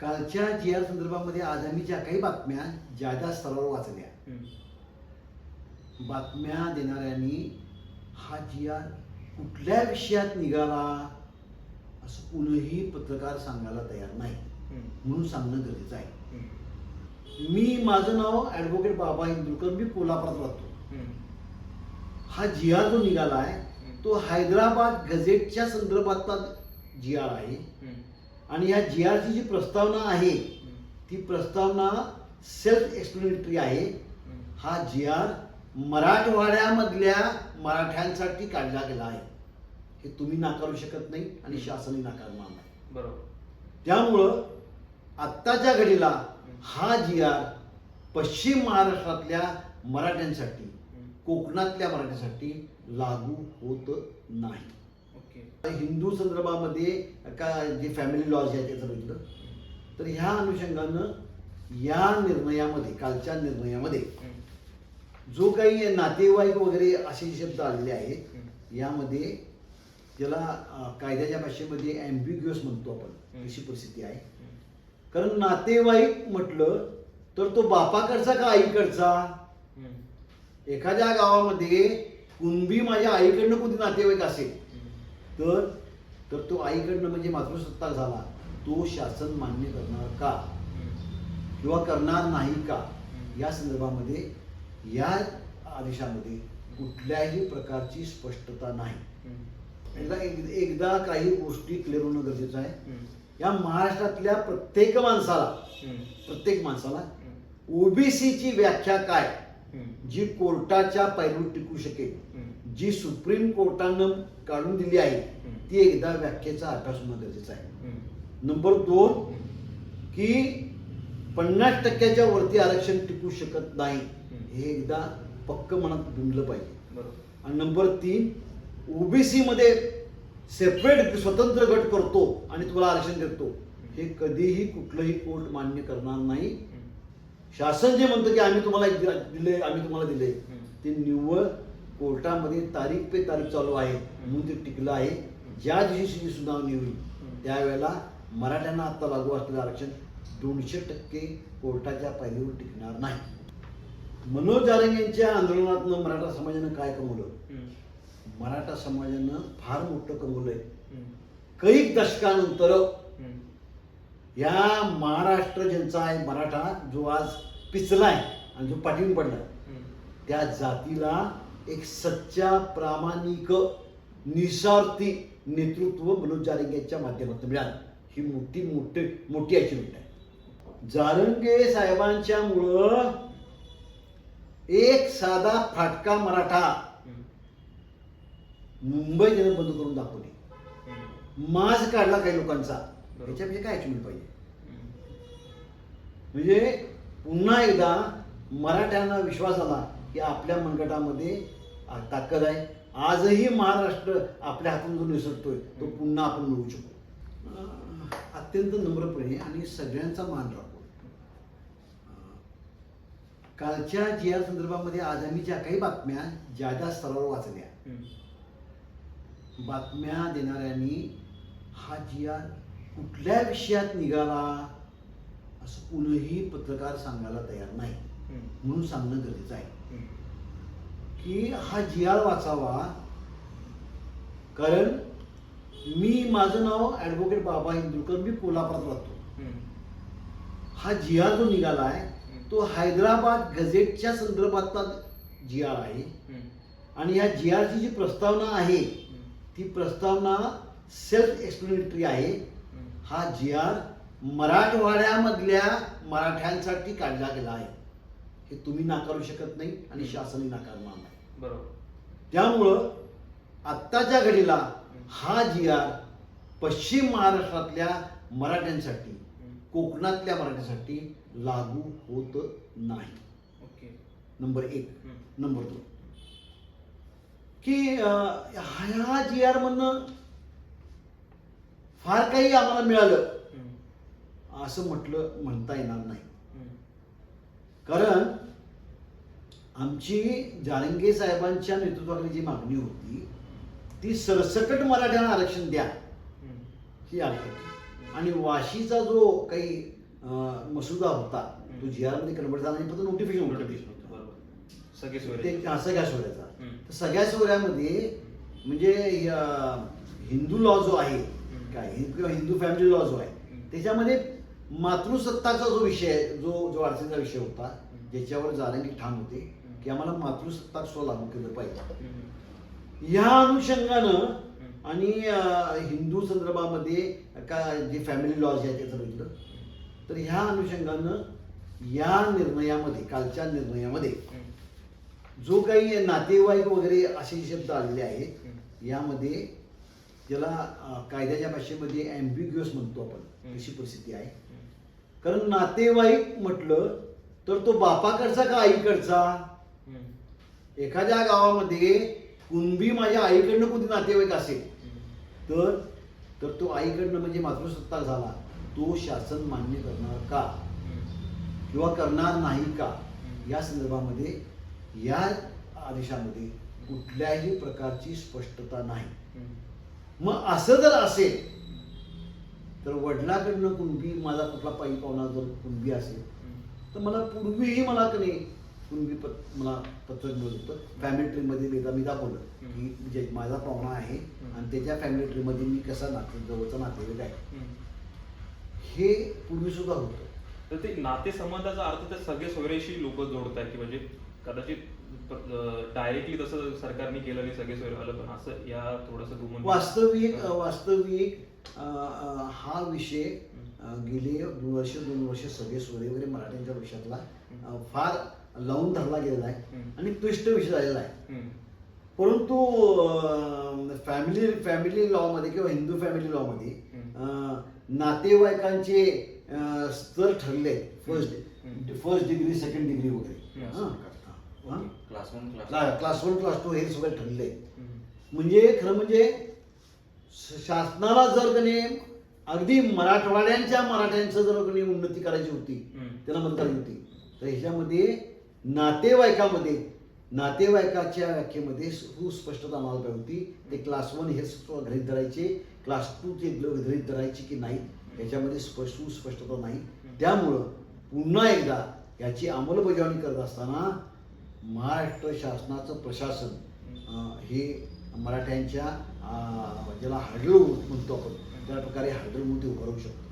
कालच्या जी आर संदर्भामध्ये आज आम्ही ज्या काही बातम्या ज्या स्तरावर वाचल्या. बातम्या देणाऱ्यांनी हा जी आर कुठल्या विषयात निघाला असं कुणीही पत्रकार सांगायला तयार नाही. म्हणून सांगणं गरजेचं आहे. मी माझं नाव ॲडव्होकेट बाबा इंदुरकर मी कोल्हापुरात राहतो. हा जी आर जो निघाला आहे तो हैदराबाद गझेटच्या संदर्भातला जी आर आहे. आणि या जी आरची जी प्रस्तावना आहे ती प्रस्तावना सेल्फ एक्सप्लेनेटरी आहे. हा जी आर मराठवाड्यामधल्या मराठ्यांसाठी काढला गेला आहे. हे तुम्ही नाकारू शकत नाही आणि शासनही नाकारणार नाही. बरोबर. त्यामुळं आत्ताच्या घडीला हा जी आर पश्चिम महाराष्ट्रातल्या मराठ्यांसाठी कोकणातल्या मराठ्यांसाठी लागू होत नाही. हिंदू संदर्भामध्ये का जे फॅमिली लॉज आहे त्याचं बघितलं तर ह्या अनुषंगानं या निर्णयामध्ये कालच्या निर्णयामध्ये जो काही नातेवाईक वगैरे असे शब्द आलेले आहेत यामध्ये ज्याला कायद्याच्या भाषेमध्ये ॲम्बिग्युअस म्हणतो आपण अशी परिस्थिती आहे. कारण नातेवाईक म्हटलं तर तो बापाकडचा का आईकडचा? एखाद्या गावामध्ये कुणबी माझ्या आईकडनं कोणती नातेवाईक असेल तर तर तो आईकडनं म्हणजे मातृसत्ताक झाला तो शासन मान्य करणार का? किंवा करणार नाही का? या संदर्भामध्ये या आदेशामध्ये कुठल्याही प्रकारची स्पष्टता नाही. एकदा एकदा काही गोष्टी क्लिअर होणं गरजेचं आहे. या महाराष्ट्रातल्या प्रत्येक माणसाला प्रत्येक माणसाला ओबीसीची व्याख्या काय? जी कोर्टाच्या पैलूत टिकू शकेल. जी सुप्रीम कोर्टानं काढून दिली आहे ती एकदा व्याख्येचा अभ्यास होणं गरजेचं आहे नंबर दोन की पन्नास टक्क्याच्या वरती आरक्षण टिकू शकत नाही हे एकदा पक्क मनात बिंबलं पाहिजे. आणि नंबर तीन ओबीसी मध्ये सेपरेट स्वतंत्र गट करतो आणि तुला आरक्षण देतो हे कधीही कुठलंही कोर्ट मान्य करणार नाही. शासन जे म्हणतं की आम्ही तुम्हाला दिले आम्ही तुम्हाला दिले ते निव्वळ कोर्टामध्ये तारीख पे तारीख चालू आहे म्हणून ते टिकलं आहे. ज्या दिवशी सुनावणी होईल त्यावेळेला मराठ्यांना आता लागू असलेलं आरक्षण दोनशे टक्के कोर्टाच्या पायरीवर टिकणार नाही. मनोज जारंग यांच्या आंदोलनातनं मराठा समाजानं काय कमवलं? मराठा समाजानं फार मोठं कमवलंय. कैक दशकानंतर या महाराष्ट्र ज्यांचा आहे मराठा जो आज पिचलाय आणि जो पाठीवर पडलाय त्या जातीला एक सच्चा प्रामाणिक निस्वार्थी नेतृत्व मनोज जारंगे यांच्या माध्यमातून मिळालं. ही मोठी मोठी मोठी अचिव्हमेंट आहे. जारंगे साहेबांच्या मुळं एक साधा फाटका मराठा मुंबई जण बंद करून दाखवली. माज काढला काही लोकांचा. याच्यापेक्षा काय अचिव्हमेंट पाहिजे? म्हणजे पुन्हा एकदा मराठ्यांना विश्वास आला की आपल्या मनगटामध्ये ताकद आहे. आजही महाराष्ट्र आपल्या हातून जो निसटतोय. तो पुन्हा आपण मिळवू शकतो अत्यंत नम्रपणे आणि सगळ्यांचा मान राखून अं, कालच्या जी आर संदर्भामध्ये आज आम्ही ज्या काही बातम्या ज्या ज्या स्तरावर वाचल्या बातम्या देणाऱ्यांनी हा जी आर कुठल्या विषयात निघाला असं कुणीही पत्रकार सांगायला तयार नाही. म्हणून सांगणं गरजेचं आहे. की हा जी आर वाचावा. कारण मी माझं नाव ॲडव्होकेट बाबा इंदुरकर मी कोल्हापुरात राहतो. हा जी आर जो निघाला आहे तो हैदराबाद गझेटच्या संदर्भातला जी आर आहे आणि या जी आरची जी प्रस्तावना आहे ती प्रस्तावना सेल्फ एक्सप्लेनेटरी आहे हा जी आर मराठवाड्यामधल्या मराठ्यांसाठी काढला गेला आहे. हे तुम्ही नाकारू शकत नाही आणि शासनही नाकारणार नाही. बरोबर. त्यामुळं आत्ताच्या घडीला हा जी आर पश्चिम महाराष्ट्रातल्या मराठ्यांसाठी कोकणातल्या मराठ्यांसाठी लागू होत नाही. ओके. नंबर एक. नंबर दोन. की ह्या जी आर मधनं फार काही आम्हाला मिळालं. असं म्हटलं म्हणता येणार नाही. कारण आमची जारंगे साहेबांच्या नेतृत्वाखाली जी मागणी होती ती सरसकट मराठ्यांना आरक्षण द्या ही आली होती आणि वाशीचा जो काही मसुदा होता तो. जी आरमध्ये कन्वर्ट झाला आणि फक्त नोटिफिकेशन होतं, सगळ्या सोहळ्याचा. तर सगळ्या सोहळ्यामध्ये म्हणजे हिंदू लॉ जो आहे. काय हिंदू किंवा हिंदू फॅमिली लॉ जो आहे. त्याच्यामध्ये मातृसत्ताचा जो विषय आहे, जो जो अडचणीचा विषय होता. ज्याच्यावर जारंगी ठाम होते. की आम्हाला मातृसत्ताक स्व लागू केलं पाहिजे. या अनुषंगानं आणि हिंदू संदर्भामध्ये का जे फॅमिली लॉज आहे त्याचं बघितलं तर ह्या अनुषंगानं या निर्णयामध्ये कालच्या निर्णयामध्ये. जो काही नातेवाईक वगैरे असे शब्द आलेले आहेत. यामध्ये ज्याला कायद्याच्या भाषेमध्ये अँबिग्युअस म्हणतो आपण. तशी परिस्थिती आहे. कारण नातेवाईक म्हटलं तर तो बापाकडचा का आईकडचा. एखाद्या गावामध्ये कुणबी माझ्या आईकडनं कोणती नातेवाईक असेल तर तर तो आईकडनं म्हणजे मातृसत्ताक झाला तो शासन मान्य करणार का? किंवा करणार नाही का? या संदर्भामध्ये या आदेशामध्ये कुठल्याही प्रकारची स्पष्टता नाही. मग असं जर असेल तर वडिलाकडनं कुणबी माझा कुठला पायी पाहुणा जर कुणबी असेल तर मला पूर्वीही मला कधी कुणबी मला पत्र मिळत होतं फॅमिली ट्रीमध्ये एकदा मी दाखवलं की जे माझा पाहुणा आहे आणि त्याच्या फॅमिली ट्रीमध्ये मी कसा नाते जवळचा नातेवाईक आहे. हे पूर्वी सुद्धा होतं. तर ते नाते संबंधाचा अर्थ तर सगळे सोयरेशी लोक जोडत आहेत की म्हणजे कदाचित डायरेक्टली तसं सरकारने केलं नाही सगळे सोयरे आलं पण असं या थोडस वास्तविक वास्तविक अं, हा विषय गेले दोन वर्ष दोन वर्ष सगळे सोरे वगैरे मराठ्यांच्या विषयातला फार लावून धरला गेलेला आहे. आणि क्लिष्ट विषय झालेला आहे परंतु फॅमिली फॅमिली लॉमध्ये किंवा हिंदू फॅमिली लॉमध्ये नातेवाईकांचे स्तर ठरले. First. First degree second degree वगैरे? क्लास वन क्लास टू हे सगळे ठरले. म्हणजे खरं म्हणजे शासनाला जर कधी अगदी मराठवाड्यांच्या मराठ्यांचं जर कधी उन्नती करायची होती. त्याला मदत करायची होती तर ह्याच्यामध्ये नातेवाईकामध्ये नातेवाईकाच्या व्याख्येमध्ये सुस्पष्टता आम्हाला पाहिजे होती. ते क्लास वन हे गृहित धरायचे. क्लास टू ते गृहित धरायचे की नाही याच्यामध्ये स्पष्ट सुस्पष्टता नाही. त्यामुळं पुन्हा एकदा याची अंमलबजावणी करत असताना महाराष्ट्र शासनाचं प्रशासन हे मराठ्यांच्या ज्याला हार्डल म्हणतो आपण त्या प्रकारे हाडळ उभारू शकतो.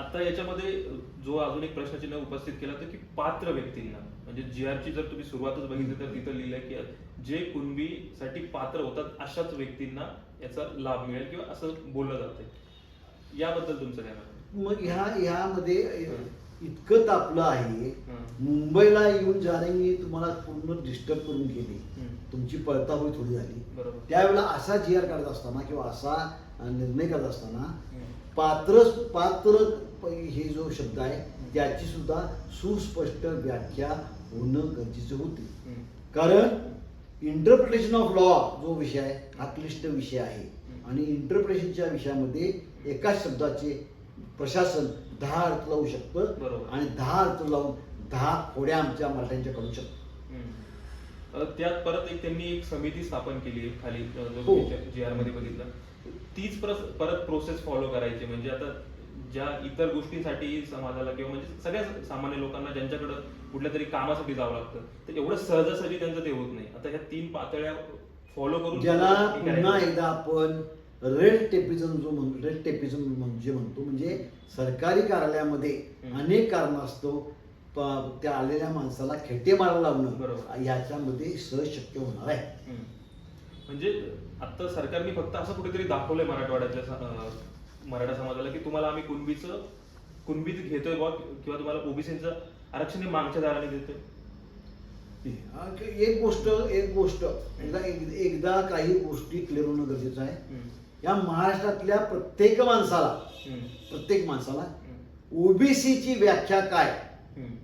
आता याच्यामध्ये जो अजून एक प्रश्नचिन्ह उपस्थित केला होता की पात्र व्यक्तींना. म्हणजे जी ची जर तुम्ही सुरुवातच बघितली तर तिथं लिहिलंय की जे कुणबीसाठी पात्र होतात अशाच व्यक्तींना याचा लाभ मिळेल किंवा असं बोललं जातंय याबद्दल तुमचं काय मत मग ह्या ह्यामध्ये इतकं तापलं आहे. मुंबईला येऊन जाणे तुम्हाला पूर्ण डिस्टर्ब करून गेली. तुमची पळताबोळी थोडी झाली त्यावेळेला असा जी आर काढत असताना किंवा असा निर्णय करत असताना. पात्र पात्र हे जो शब्द आहे त्याची सुद्धा सुस्पष्ट व्याख्या होणं गरजेचं होते. कारण इंटरप्रिटेशन ऑफ लॉ जो विषय आहे हा क्लिष्ट विषय आहे आणि इंटरप्रिटेशनच्या विषयामध्ये एकाच शब्दाचे प्रशासन दहा अर्थ लावू शकतं. आणि दहा अर्थ लावून दहा खोड्या आमच्या मराठ्यांच्या कडू शकतो त्यात परत एक त्यांनी एक समिती स्थापन केली खाली जो हो. जी आरमध्ये बघितलं तीच परत परत प्रोसेस फॉलो करायची म्हणजे आता ज्या इतर गोष्टींसाठी समाजाला किंवा म्हणजे सगळ्या सामान्य लोकांना ज्यांच्याकडे कुठल्या तरी कामासाठी जावं लागतं तर एवढं सहजासहजी त्यांचं ते होत नाही आता ह्या तीन पातळ्या फॉलो करून ज्याला. पुन्हा एकदा आपण रेड टेपिझम जो म्हणतो रेड टेपिझम म्हणजे म्हणतो म्हणजे सरकारी कार्यालयामध्ये. अनेक कारणास्तव प- त्या आलेल्या माणसाला खेटे मारायला लावणं बरोबर. याच्यामध्ये सहज शक्य होणार आहे. म्हणजे आता सरकारने फक्त असं कुठेतरी दाखवलंय अं, मराठा समाजाला की तुम्हाला आम्ही कुणबीचं कुणबीत घेतोय बा किंवा तुम्हाला ओबीसीचं आरक्षण हे मागच्या दाराने देतोय एक गोष्ट एक गोष्ट एकदा एक- एकदा काही गोष्टी क्लिअर होणं गरजेचं आहे. या महाराष्ट्रातल्या प्रत्येक माणसाला. प्रत्येक माणसाला. ओबीसीची व्याख्या काय.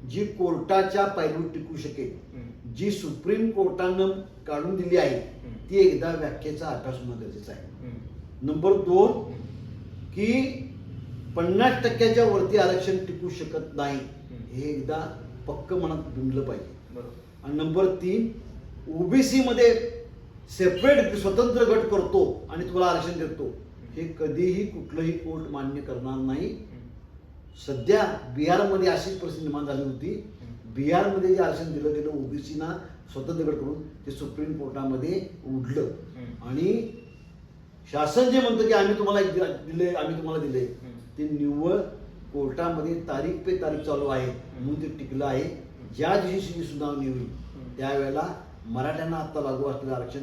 जी कोर्टाच्या पैलू टिकू शकेल. जी सुप्रीम कोर्टानं काढून दिली आहे. ती एकदा व्याख्येचा अभ्यास होणं गरजेचं आहे. नंबर दोन. की पन्नास टक्क्याच्या वरती आरक्षण टिकू शकत नाही. हे एकदा पक्क मनात बिंबलं पाहिजे आणि नंबर तीन ओबीसी मध्ये सेपरेट स्वतंत्र गट करतो आणि तुम्हाला आरक्षण देतो हे कधीही कुठलंही कोर्ट मान्य करणार नाही. सध्या बिहारमध्ये अशीच परिस्थिती निर्माण झाली होती. बिहारमध्ये जे आरक्षण दिलं गेलं ओबीसीना स्वतंत्र गट करून ते सुप्रीम कोर्टामध्ये उडलं. आणि शासन जे म्हणतं की आम्ही तुम्हाला दिले आम्ही तुम्हाला दिले. ते निव्वळ कोर्टामध्ये तारीख पे तारीख चालू आहे म्हणून ते टिकलं आहे ज्या दिवशी सुनावणी होईल. त्यावेळेला मराठ्यांना आता लागू असलेलं आरक्षण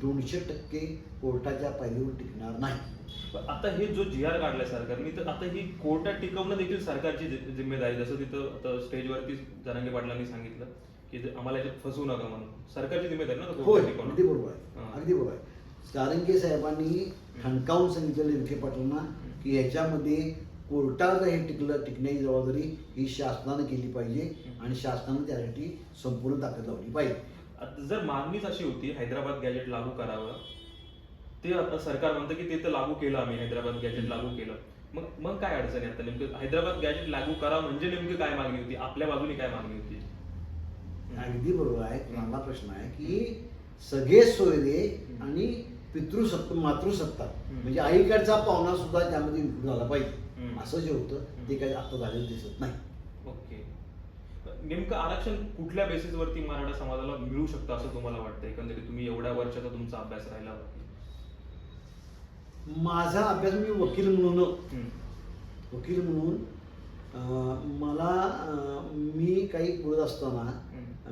दोनशे टक्के कोर्टाच्या पायरीवर टिकणार नाही पण आता हे जो जी आर काढलाय सरकारने तर आता ही कोर्टात टिकवणं देखील सरकारची जिम्मेदारी जसं तिथं आता स्टेजवरती जरांगे पाटलांनी सांगितलं की आम्हाला याच्यात फसवू नका म्हणून सरकारची जिम्मेदारी ना होय. अगदी बरोबर आहे. अगदी बरोबर आहे सारंगे साहेबांनी ठणकावून सांगितलेलं विखे पाटलांना की याच्यामध्ये कोर्टात हे टिकलं टिकण्याची जबाबदारी ही शासनानं केली पाहिजे आणि शासनानं त्यासाठी संपूर्ण ताकद लावली पाहिजे. आता जर मागणीच अशी होती हैदराबाद गॅजेट लागू करावं ते आता सरकार म्हणतं की ते तर लागू केलं आम्ही हैदराबाद गॅजेट लागू केलं. मग मग काय अडचण आहे आता नेमकं? हैदराबाद गॅजेट लागू करा म्हणजे नेमकी काय मागणी होती? आपल्या बाजूने काय मागणी होती? अगदी बरोबर आहे. चांगला प्रश्न आहे की सगळे सोयरे आणि पितृसत्ता मातृसत्ता. म्हणजे आईकडचा पाहुणा सुद्धा त्यामध्ये झाला पाहिजे. असं जे होतं ते काही आता झालेलं दिसत नाही. ओके. नेमकं आरक्षण कुठल्या बेसिस वरती मराठा समाजाला मिळू शकतं असं तुम्हाला वाटतं एकंदरीत तुम्ही एवढ्या वर्षाचा तुमचा अभ्यास राहिला. माझा अभ्यास मी वकील म्हणून. वकील म्हणून मला मी काही बोलत असताना.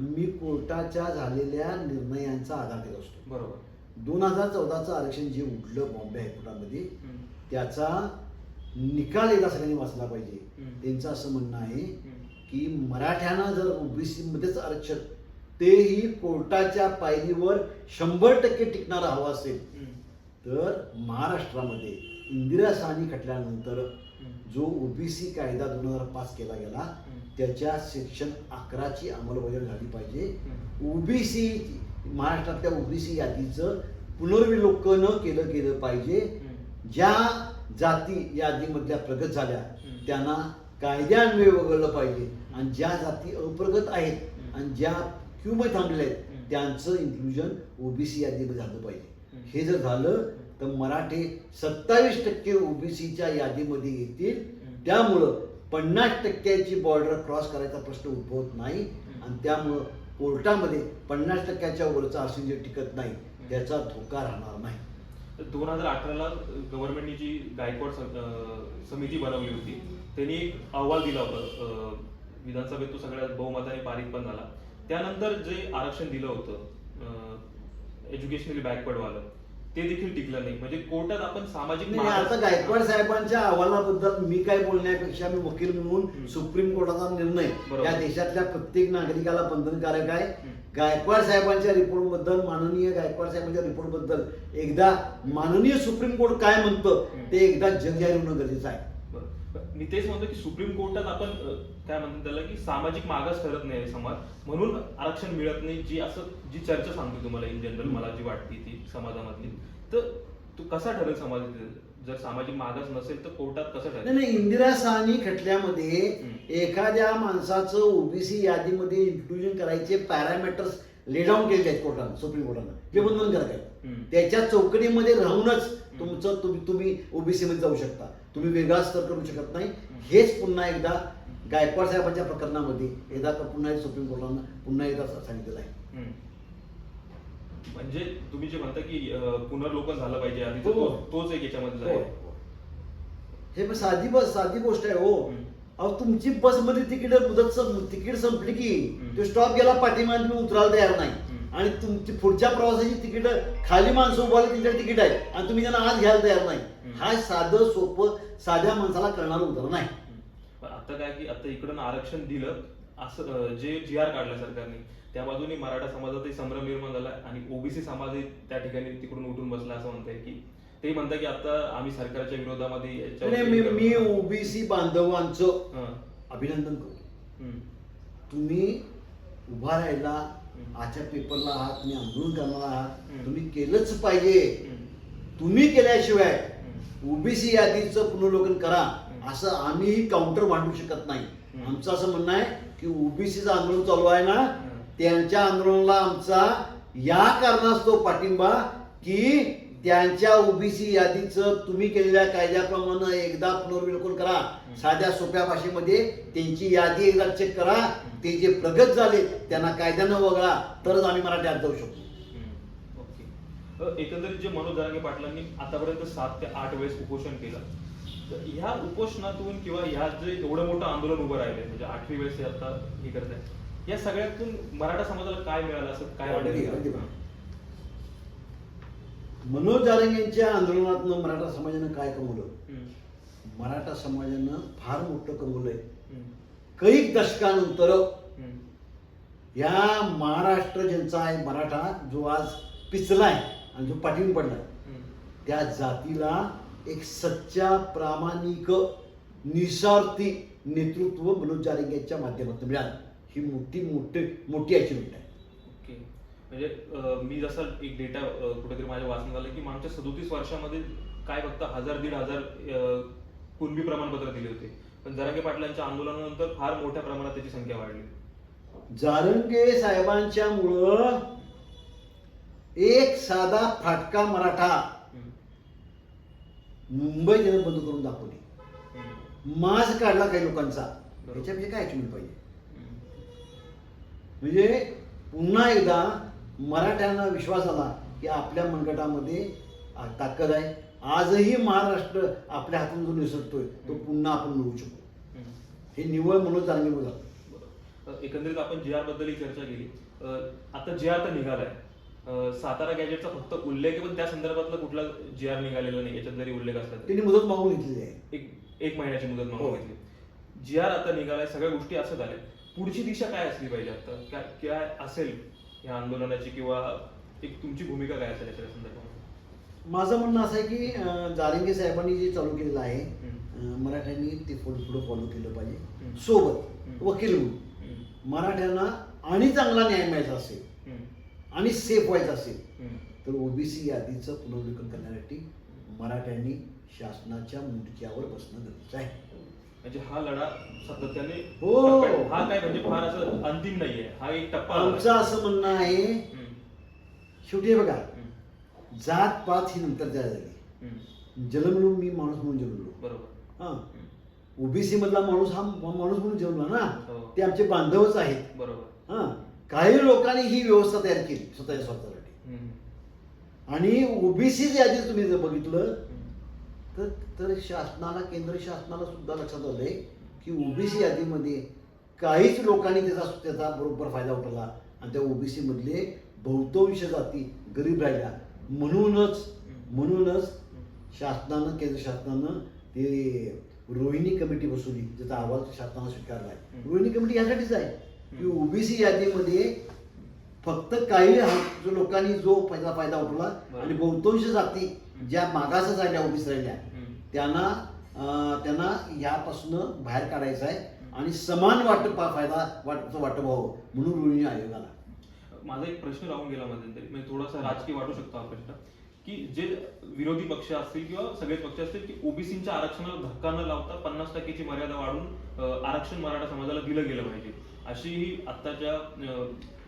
मी कोर्टाच्या झालेल्या निर्णयांचा आधार घेत असतो. बरोबर. दोन हजार चौदाचं आरक्षण जे उठलं बॉम्बे हायकोर्टामध्ये. त्याचा निकाल एकदा सगळ्यांनी वाचला पाहिजे. त्यांचं असं म्हणणं आहे. की मराठ्यांना जर ओबीसी मध्येच आरक्षण तेही कोर्टाच्या पायरीवर शंभर टक्के टिकणारं हवं असेल. तर महाराष्ट्रामध्ये इंदिरा साहनी खटल्यानंतर. जो ओबीसी कायदा दोन हजार पास केला गेला. त्याच्या सेक्शन अकराची अंमलबजावणी झाली पाहिजे. ओबीसी महाराष्ट्रातल्या ओबीसी यादीचं पुनर्विलोकन केलं गेलं पाहिजे. ज्या जाती यादीमधल्या प्रगत झाल्या. त्यांना कायद्यान्वये वगळलं पाहिजे आणि ज्या जाती अप्रगत आहेत. आणि ज्या क्यूमध्ये थांबलेल्या आहेत. त्यांचं इन्क्लुजन ओबीसी यादीमध्ये झालं पाहिजे. हे जर झालं तर मराठे सत्तावीस टक्के ओबीसीच्या यादीमध्ये येतील. त्यामुळं पन्नास टक्क्याची बॉर्डर क्रॉस करायचा प्रश्न उद्भवत नाही. आणि त्यामुळं कोर्टामध्ये पन्नास टक्क्याच्या वरचं आरक्षण जे टिकत नाही त्याचा धोका राहणार नाही. दोन हजार अठराला गव्हर्नमेंटनी जी गायकवाड समिती बनवली होती त्यांनी एक अहवाल दिला होता विधानसभेत तो सगळ्यात बहुमताने पारित पण झाला. त्यानंतर जे आरक्षण दिलं होतं एज्युकेशनली बॅकवर्डवालं ते देखील टिकलं नाही म्हणजे कोर्टात आपण सामाजिक नाही मागास- आता गायकवाड साहेबांच्या अहवालाबद्दल मी काय बोलण्यापेक्षा मी वकील म्हणून. सुप्रीम कोर्टाचा निर्णय बरोबर. या देशातल्या प्रत्येक नागरिकाला बंधनकारक आहे हम्म. गायकवाड साहेबांच्या रिपोर्टबद्दल माननीय गायकवाड साहेबांच्या रिपोर्टबद्दल एकदा माननीय सुप्रीम कोर्ट काय म्हणतं हम्म. ते एकदा जगजाहीर होणं गरजेचं आहे. मी तेच म्हणतो की सुप्रीम कोर्टात आपण काय म्हणतात त्याला की सामाजिक मागास ठरत नाही समाज म्हणून आरक्षण मिळत नाही जी असं जी चर्चा सांगतो तुम्हाला इन जनरल मला जी वाटते ती समाजामधली तर तू कसा ठरेल समाज? जर सामाजिक मागास नसेल तर कोर्टात कसं ठरेल नाही इंदिरा साहनी खटल्यामध्ये. एखाद्या माणसाचं ओबीसी यादीमध्ये इन्क्लुजन करायचे पॅरामीटर्स ले डाऊन केले आहेत कोर्टानं सुप्रीम कोर्टानं जे बंधनकारक आहेत. त्याच्या चौकटीमध्ये राहूनच तुमचं तुम्ही तुम्ही ओबीसी मध्ये जाऊ शकता तुम्ही वेगळा स्तर करू शकत नाही हेच पुन्हा एकदा गायकवाड साहेबांच्या प्रकरणामध्ये एकदा पुन्हा सुप्रीम कोर्टानं पुन्हा एकदा सांगितलेलं आहे. म्हणजे तुम्ही जे म्हणता की पुनर्लोकन झालं पाहिजे आधी हो. तो- तोच एक याच्यामध्ये हो. हे पण साधी बस साधी गोष्ट आहे हो. अहो तुमची बसमध्ये तिकीट मुदत तिकीट संपली की. तो स्टॉप गेला पाठीमागे तुम्ही उतरायला तयार नाही. आणि तुमची पुढच्या प्रवासाची तिकीट खाली माणसं उभारली त्यांच्याकडे तिकीट आहे आणि तुम्ही त्यांना आज घ्यायला तयार नाही. हा साधं सोपं साध्या माणसाला करणारं उदाहरण नाही पण आता काय की आता इकडून आरक्षण दिलं असं जे जी आर काढला सरकारने त्या बाजूने मराठा समाजातही संभ्रम निर्माण झाला आणि ओबीसी समाजही त्या ठिकाणी तिकडून उठून बसला असं म्हणताय की ते म्हणतात की आता आम्ही सरकारच्या विरोधामध्ये मी. ओबीसी बांधवांचं अभिनंदन करतो तुम्ही उभा राहिला हम्म. आजच्या पेपरला आहात तुम्ही आंदोलन करणार आहात. तुम्ही केलंच पाहिजे तुम्ही केल्याशिवाय ओबीसी यादीचं पुनर्लोकन करा. असं आम्ही काउंटर मांडू शकत नाही. आमचं असं म्हणणं आहे की ओबीसीचं आंदोलन चालू आहे ना. त्यांच्या आंदोलनाला आमचा या कारणास्तव पाठिंबा की त्यांच्या ओबीसी यादीचं तुम्ही केलेल्या कायद्याप्रमाणे एकदा पुनर्विलोकन करा. साध्या सोप्या भाषेमध्ये त्यांची यादी एकदा चेक करा. ते जे प्रगत झाले त्यांना कायद्यानं वगळा. तरच आम्ही मराठ्यात जाऊ शकतो. एकंदरीत जे मनोज जरांगे पाटलांनी आतापर्यंत सात ते आठ वेळेस उपोषण केलं. तर ह्या उपोषणातून किंवा ह्या जे एवढं मोठं आंदोलन उभं राहिले म्हणजे आठवी वेळेस हे आता हे करत आहे या सगळ्यातून मराठा समाजाला काय मिळालं असं काय वाटतं. मनोज जारंग यांच्या आंदोलनातनं मराठा समाजानं काय कमवलं. मराठा समाजानं फार मोठं कमवलंय. कैक दशकानंतर. या महाराष्ट्र ज्यांचा आहे मराठा जो आज पिचलाय आणि जो पाठीवर पडलाय. त्या जातीला एक सच्चा प्रामाणिक निस्वार्थी नेतृत्व मनोज जारंग यांच्या माध्यमातून मिळालं ही मोठी मोठी मोठी अचिव्हमेंट आहे म्हणजे मी जसा एक डेटा कुठेतरी माझ्या वाचण्यात आलं की मागच्या सदोतीस वर्षामध्ये काय फक्त हजार दीड हजार कुणबी प्रमाणपत्र दिले होते पण जरांगे पाटलांच्या आंदोलनानंतर फार मोठ्या प्रमाणात त्याची संख्या वाढली जारंगे साहेबांच्या मुळं एक साधा फाटका मराठा. मुंबई जण बंद करून दाखवली. माज काढला काही लोकांचा. याच्यापेक्षा काय अचिव्हमेंट पाहिजे. म्हणजे पुन्हा एकदा मराठ्यांना विश्वास आला की आपल्या मनगटामध्ये ताकद आहे. आजही महाराष्ट्र आपल्या हातून जो निसटतोय तो पुन्हा आपण मिळवू शकतो. हे निवळ म्हणून चांगली. अं, एकंदरीत आपण जे आरबद्दल चर्चा केली. आता जे आर तर निघालाय. सातारा गॅजेटचा फक्त उल्लेख आहे पण त्या संदर्भातला कुठला जे आर निघालेला नाही याच्यात जरी उल्लेख असला त्यांनी मुदत मागून घेतलेली आहे. एक एक महिन्याची मुदत हो. मागून घेतली. जी आर आता निघालाय सगळ्या गोष्टी असं झाल्या पुढची दिशा काय असली पाहिजे आता? काय काय असेल? या आंदोलनाची किंवा एक तुमची भूमिका काय असेल याच्या संदर्भात माझं म्हणणं असं आहे की अं, जारंगे साहेबांनी जे चालू केलेलं आहे. अं, मराठ्यांनी ते पुढे पुढे फॉलो केलं पाहिजे हम्म. सोबत हम्म. वकील म्हणून हम्म. मराठ्यांना आणि चांगला न्याय मिळायचा असेल हम्म. आणि सेफ व्हायचं असेल हम्म. तर ओबीसी यादीचं पुनर्विलोकन करण्यासाठी मराठ्यांनी शासनाच्या मुंडक्यावर बसणं गरजेचं आहे म्हणजे हा लढा सातत्याने हो. हा काय म्हणजे फार असं अंतिम नाहीये हा एक टप्पा. आमचं असं म्हणणं आहे हम्म. शेवटी हे बघा हम्म. जात पात ही नंतर तयार झाली हम्म. जन्मलो मी माणूस म्हणून जन्मलो बरोबर हा हम्म. ओबीसी मधला माणूस हा माणूस म्हणून जन्मला ना हो. ते आमचे बांधवच आहेत बरोबर हा काही लोकांनी ही व्यवस्था तयार केली स्वतःच्या स्वतःसाठी हम्म. आणि ओबीसी यादी तुम्ही जर बघितलं. तर तर शासनाला केंद्र शासनाला सुद्धा लक्षात आलंय की ओबीसी यादीमध्ये काहीच लोकांनी त्याचा त्याचा बरोबर फायदा उठवला आणि त्या ओबीसी मधले बहुतांश जाती गरीब राहिल्या म्हणूनच म्हणूनच शासनानं केंद्र शासनानं ते रोहिणी कमिटी बसवली ज्याचा अहवाल शासनानं स्वीकारलाय हम्म. रोहिणी कमिटी यासाठीच आहे की. ओबीसी यादीमध्ये फक्त काही जो लोकांनी जो फायदा फायदा उठवला. आणि बहुतांश जाती ज्या मागासच राहिल्या ओबीसी राहिल्या. त्यांना त्यांना यापासून बाहेर काढायचं आहे आणि समान वाटप फायदा वाट वाटप व्हावं म्हणून रोहिणी आयोगाला माझा एक प्रश्न राहून गेला मध्यंतरी म्हणजे थोडासा राजकीय वाटू शकतो हा प्रश्न की जे विरोधी पक्ष असतील किंवा सगळेच पक्ष असतील की ओबीसीच्या आरक्षणाला धक्का न लावता पन्नास टक्क्याची मर्यादा वाढून आरक्षण मराठा समाजाला दिलं गेलं पाहिजे अशी ही आत्ताच्या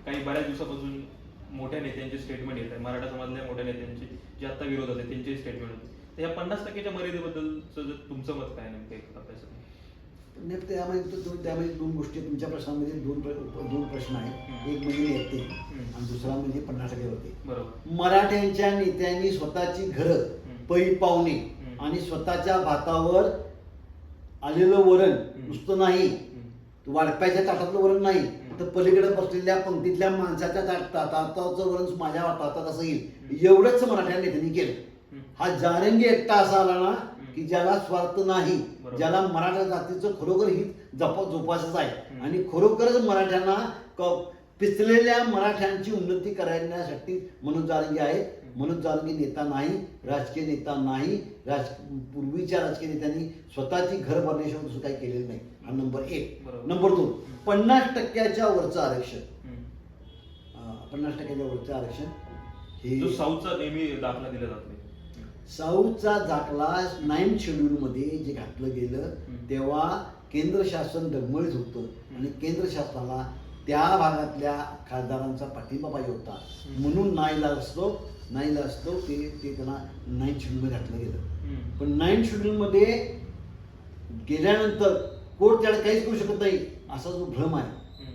काही बऱ्याच दिवसापासून मोठ्या नेत्यांचे स्टेटमेंट येत आहे मराठा समाजातल्या मोठ्या नेत्यांचे जे आता विरोधात आहे त्यांचे स्टेटमेंट होते तर या पन्नास टक्क्याच्या मर्यादेबद्दलचं जर तुमचं मत काय नेमकं एक अभ्यासात नाही, त्यामध्ये त्यामध्ये दोन गोष्टी. तुमच्या प्रश्नामध्ये दोन दोन प्रश्न आहेत. एक म्हणजे येते हम्म. आणि दुसरा म्हणजे पन्नास टक्क्यावरती बरोबर मराठ्यांच्या नेत्यांनी स्वतःची घरं. पै हम्म. आणि स्वतःच्या भातावर आलेलं वरण. नुसतं नाही. वाढप्याच्या ताटातलं वरण नाही. तर पलीकडे बसलेल्या पंक्तीतल्या माणसाच्या ताट- ताटाचं वरण माझ्या ताटात असं येईल एवढंच मराठ्या नेत्यांनी केलं. हा जारंगी एकटा असा आला ना की ज्याला स्वार्थ नाही. ज्याला मराठा जातीचं खरोखर हित जप जोपासच आहे. आणि खरोखरच मराठ्यांना पिचलेल्या मराठ्यांची उन्नती करण्यासाठी मनोज जारंगी आहे मनोज जारंगी नेता नाही राजकीय नेता नाही राज पूर्वीच्या राजकीय नेत्यांनी स्वतःची घर भरण्याशिवाय दुसरं काही केलेलं नाही. हा नंबर एक. नंबर दोन पन्नास टक्क्याच्या वरचं आरक्षण. पन्नास टक्क्याच्या वरचं आरक्षण हे जो साऊथचा नेहमी दाखला दिला जात. नाही साऊथचा दाखला नाईन शेड्यूल मध्ये जे घातलं गेलं. तेव्हा केंद्र शासन डगमळीत होतं. आणि केंद्र शासनाला त्या भागातल्या खासदारांचा पाठिंबा पाहिजे होता. म्हणून नाईलाज असतो नाईला असतो ते ते त्यांना नाईन शेड्यूलमध्ये घातलं गेलं. पण नाईन शेड्यूलमध्ये गेल्यानंतर कोर्ट त्याला काहीच करू शकत नाही असा जो भ्रम आहे.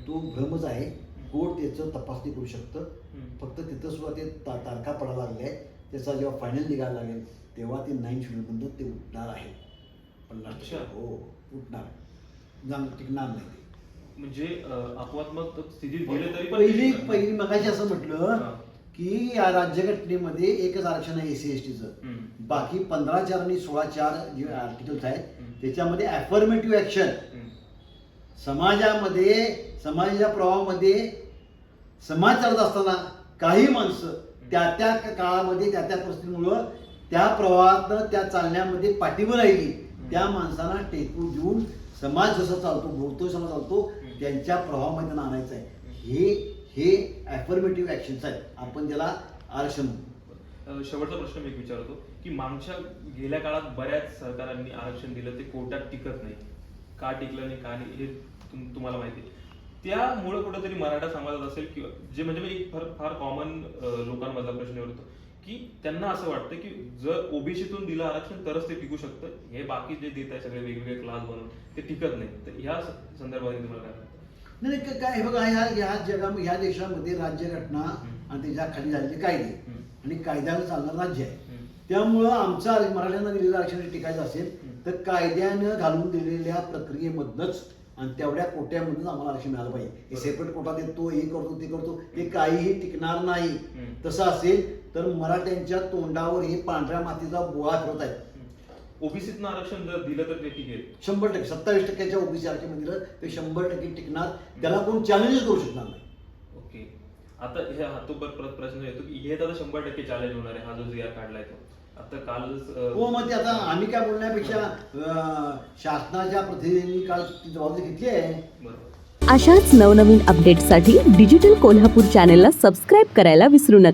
तो भ्रमच आहे कोर्ट त्याचं तपासणी करू शकतं. फक्त तिथं सुद्धा ते ता तारखा पडायला लागल्या आहेत त्याचा जेव्हा फायनल निघायला लागेल तेव्हा ते नाईन शेड्यूलमधून ते उठणार आहे टक्के. अच्छा. हो उठणार टिकणार नाही. म्हणजे अं, अपवादात्मक स्थितीत गेले तरी पहिली पहिली मगाशी असं म्हटलं हा. की या राज्यघटनेमध्ये एकच आरक्षण आहे एस एस टीचं. बाकी पंधरा चार आणि सोळा चार जे आर्टिकल्स आहेत. त्याच्यामध्ये ॲफर्मेटिव्ह ॲक्शन हम्म. समाजामध्ये समाजाच्या प्रवाहामध्ये समाज चालत असताना काही माणसं त्या त्या काळामध्ये त्या त्या परिस्थितीमुळं त्या प्रवाहातनं त्या चालण्यामध्ये पाठीवर राहिली त्या माणसांना टेकून देऊन समाज जसा चालतो बोलतो समाज चालतो त्यांच्या प्रवाहामध्ये त्यांना आणायचं आहे. हे हे ॲफर्मेटिव्ह ॲक्शन्स आहेत. आपण त्याला आरक्षण शेवटचा प्रश्न मी एक विचारतो की मागच्या गेल्या काळात बऱ्याच सरकारांनी आरक्षण दिलं ते कोर्टात टिकत नाही. का टिकलं नाही का नाही हे तुम- तुम्हाला माहिती. त्यामुळं कुठेतरी मराठा समाजात असेल किंवा जे म्हणजे मी एक फार फार कॉमन लोकांमधला प्रश्न होतो की त्यांना असं वाटतं की जर ओबीसीतून दिलं आरक्षण तरच ते टिकू शकतं हे बाकी जे देत आहे सगळे वेगवेगळे क्लास बनवून ते टिकत नाही तर ह्या संदर्भात तुम्हाला काय नाही काय हे बघा ह्या ह्या जगा ह्या देशामध्ये राज्यघटना आणि त्याच्याखाली झालेले कायदे. आणि कायद्यावर चालणारं राज्य आहे. त्यामुळं आमचं मराठ्यांना दिलेलं आरक्षण टिकायचं असेल. तर कायद्यानं घालून दिलेल्या प्रक्रियेमधनच आणि तेवढ्या कोट्यामधूनच आम्हाला आरक्षण मिळालं पाहिजे. हे. सेपरेट कोटा देतो हे करतो ते करतो ते काहीही टिकणार नाही. तसं असेल तर मराठ्यांच्या तोंडावर हे पांढऱ्या मातीचा बोळा फिरत आहे. ओबीसीतनं आरक्षण जर दिलं तर ते टिकेल. शंभर टक्के सत्तावीस टक्क्याच्या ओबीसी आरक्षण दिलं ते शंभर टक्के टिकणार. त्याला कोण चॅलेंजच करू शकणार नाही. ओके. आता हे हा तो परत प्रश्न येतो की हे तर शंभर टक्के चॅलेंज होणार आहे. हा जो जी आर काढलाय तो. आता कालच हो मग ते आता आम्ही काय बोलण्यापेक्षा अं, शासनाच्या प्रतिनिधींनी काल ती जबाबदारी घेतली आहे. बरोबर. अशाच नवनवीन अपडेट्ससाठी डिजिटल कोल्हापूर चॅनेलला सबस्क्राईब करायला विसरू नका.